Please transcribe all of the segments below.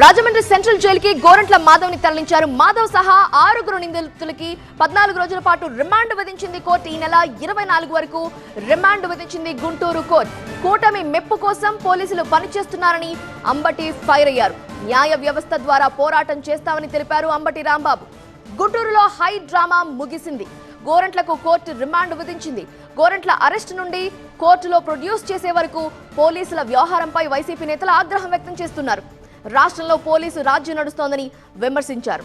Rajahmundry central జైలుకి గోరంట్ల మాధవ్ని తరలించారు. మాధవ్ సహా ఆరుగురు నిందితులకి పద్నాలుగు రోజుల పాటు రిమాండ్ విధించింది కోర్టు. ఈ నెల ఇరవై నాలుగు వరకు రిమాండ్ విధించింది గుంటూరు కోర్టు. కూటమి మెప్పు కోసం పోలీసులు పనిచేస్తున్నారని అంబటి ఫైర్ అయ్యారు. న్యాయ వ్యవస్థ ద్వారా పోరాటం చేస్తామని తెలిపారు అంబటి రాంబాబు. గుంటూరులో హై డ్రామా ముగిసింది. గోరంట్లకు కోర్టు రిమాండ్ విధించింది. గోరంట్ల అరెస్ట్ నుండి కోర్టులో ప్రొడ్యూస్ చేసే వరకు పోలీసుల వ్యవహారంపై వైసీపీ నేతలు ఆగ్రహం వ్యక్తం చేస్తున్నారు. రాష్ట్రంలో పోలీసు రాజ్యం నడుస్తోందని విమర్శించారు.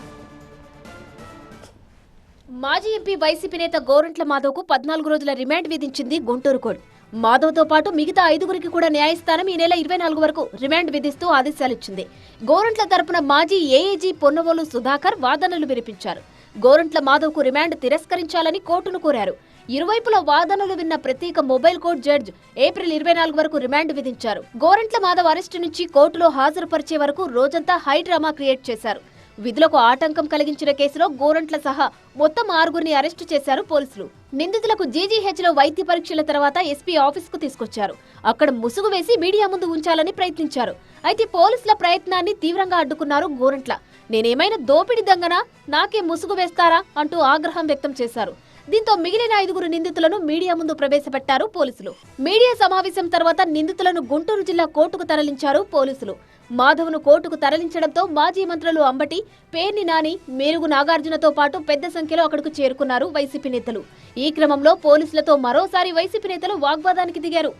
మాజీ ఎంపీ వైసీపీ నేత గోరంట్ల మాధవ్కు పద్నాలుగు రోజుల రిమాండ్ విధించింది గుంటూరు కోర్టు. మాధవ్తో పాటు మిగతా ఐదుగురికి కూడా న్యాయస్థానం ఈ నెల ఇరవై నాలుగు వరకు రిమాండ్ విధిస్తూ ఆదేశాలిచ్చింది గోరంట్ల తరపున మాజీ ఏఏజీ పొన్నవోలు సుధాకర్ వాదనలు వినిపించారు. గోరంట్ల మాధవ్కు రిమాండ్ తిరస్కరించాలని కోర్టును కోరారు. ఇరువైపుల వాదనలు విన్న ప్రత్యేక మొబైల్ కోర్టు జడ్జ్ ఏప్రిల్ ఇరవై నాలుగు వరకు రిమాండ్ విధించారు. గోరంట్ల మాధవ్ అరెస్టు నుంచి కోర్టులో హాజరుపరిచే వరకు రోజంతా హై డ్రామా క్రియేట్ చేశారు. విధులకు ఆటంకం కలిగించిన కేసులో గోరంట్ల సహా మొత్తం ఆరుగురిని అరెస్టు చేశారు పోలీసులు. నిందితులకు జీజీహెచ్లో వైద్య పరీక్షల తర్వాత ఎస్పీ ఆఫీస్కు తీసుకొచ్చారు. అక్కడ ముసుగు వేసి మీడియా ముందు ఉంచాలని ప్రయత్నించారు. అయితే పోలీసుల ప్రయత్నాన్ని తీవ్రంగా అడ్డుకున్నారు గోరంట్ల. నేనేమైనా దోపిడి దంగనా? నాకే ముసుగు వేస్తారా? అంటూ ఆగ్రహం వ్యక్తం చేశారు. దీంతో మిగిలిన ఐదుగురు నిందితులను మీడియా ముందు ప్రవేశపెట్టారు పోలీసులు. మీడియా సమావేశం తర్వాత నిందితులను గుంటూరు జిల్లా కోర్టుకు తరలించారు పోలీసులు. మాధవ్ను కోర్టుకు తరలించడంతో మాజీ మంత్రులు అంబటి పేర్ని నాని మేరుగు నాగార్జునతో పాటు పెద్ద సంఖ్యలో అక్కడకు చేరుకున్నారు వైసీపీ నేతలు. ఈ క్రమంలో పోలీసులతో మరోసారి వైసీపీ నేతలు వాగ్వాదానికి దిగారు.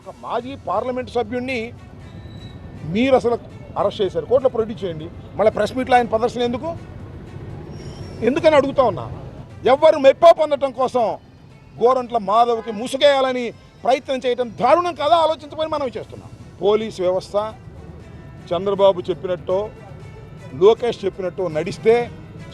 ఒక మాజీ పార్లమెంట్ సభ్యుడిని మీరు అసలు అరెస్ట్ చేశారు. కోర్టులో ప్రొడ్యూస్ చేయండి. మళ్ళీ ప్రెస్ మీట్లో ఆయన ప్రదర్శన ఎందుకు? ఎందుకని అడుగుతా ఉన్నా? ఎవ్వరు మెప్ప పొందటం కోసం గోరంట్ల మాధవ్కి ముసుగేయాలని ప్రయత్నం చేయడం దారుణం కదా ఆలోచించమని మనం చేస్తున్నాం. పోలీస్ వ్యవస్థ చంద్రబాబు చెప్పినట్టు లోకేష్ చెప్పినట్టు నడిస్తే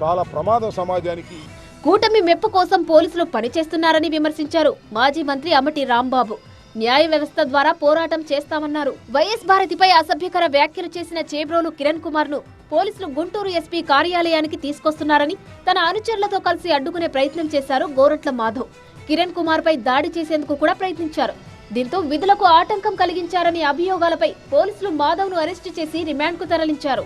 చాలా ప్రమాదం సమాజానికి. కూటమి మెప్పు కోసం పోలీసులు పనిచేస్తున్నారని విమర్శించారు మాజీ మంత్రి అమటి రాంబాబు. న్యాయ వ్యవస్థ ద్వారా పోరాటం చేస్తామన్నారు. వైఎస్ భారతిపై అసభ్యకర వ్యాఖ్యలు చేసిన చేబ్రోలు కిరణ్ కుమార్ను పోలీసులు గుంటూరు ఎస్పీ కార్యాలయానికి తీసుకొస్తున్నారని తన అనుచరులతో కలిసి అడ్డుకునే ప్రయత్నం చేశారు గోరట్ల మాధవ్. కిరణ్ కుమార్ పై దాడి చేసేందుకు కూడా ప్రయత్నించారు. దీంతో విధులకు ఆటంకం కలిగించారనే అభియోగాలపై పోలీసులు మాధవ్ను అరెస్టు చేసి రిమాండ్కు తరలించారు.